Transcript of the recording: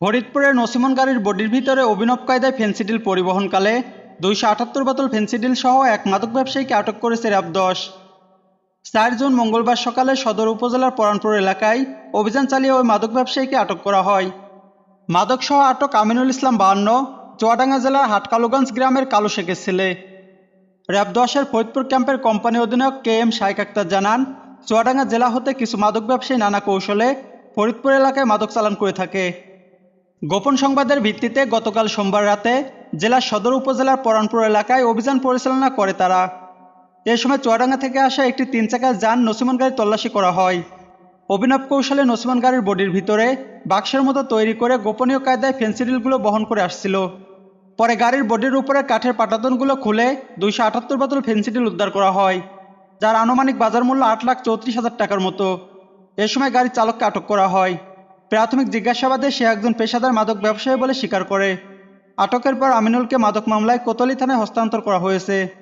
ফরিদপুরের নসিমন গাড়ির বডির ভিতরে অভিনব কায়দায় ফেন্সিডিল পরিবহনকালে দুইশো আটাত্তর বোতল ফেন্সিডিল সহ এক মাদক ব্যবসায়ীকে আটক করেছে র্যাব দশ। চার জুন মঙ্গলবার সকালে সদর উপজেলার পরানপুর এলাকায় অভিযান চালিয়ে ওই মাদক ব্যবসায়ীকে আটক করা হয়। মাদক সহ আটক আমিনুল ইসলাম বাহান্ন, চুয়াডাঙ্গা জেলার হাটকালুগঞ্জ গ্রামের কালো শেখের ছেলে। র্যাব দশের ফরিদপুর ক্যাম্পের কোম্পানি অধিনায়ক কে এম শাইক আক্তার জানান, চুয়াডাঙ্গা জেলা হতে কিছু মাদক ব্যবসায়ী নানা কৌশলে ফরিদপুর এলাকায় মাদক চালান করে থাকে। গোপন সংবাদের ভিত্তিতে গতকাল সোমবার রাতে জেলার সদর উপজেলার পরানপুর এলাকায় অভিযান পরিচালনা করে তারা। এ সময় চুয়াডাঙ্গা থেকে আসা একটি তিন চাকার যান নসিমন গাড়ি তল্লাশি করা হয়। অভিনব কৌশলে নসিমন গাড়ির বডির ভিতরে বাক্সের মতো তৈরি করে গোপনীয় কায়দায় ফেন্সিডিলগুলো বহন করে আসছিল। পরে গাড়ির বডির উপরে কাঠের পাটাতনগুলো খুলে দুইশো আটাত্তর বোতল ফেন্সিডিল উদ্ধার করা হয়, যার আনুমানিক বাজার মূল্য আট লাখ চৌত্রিশ হাজার টাকার মতো। এ সময় গাড়ির চালককে আটক করা হয়। প্রাথমিক জিজ্ঞাসাবাদে সে একজন পেশাদার মাদক ব্যবসায়ী বলে স্বীকার করে। আটকের পর আমিনুলকে মাদক মামলায় কোতলি থানায় হস্তান্তর করা হয়েছে।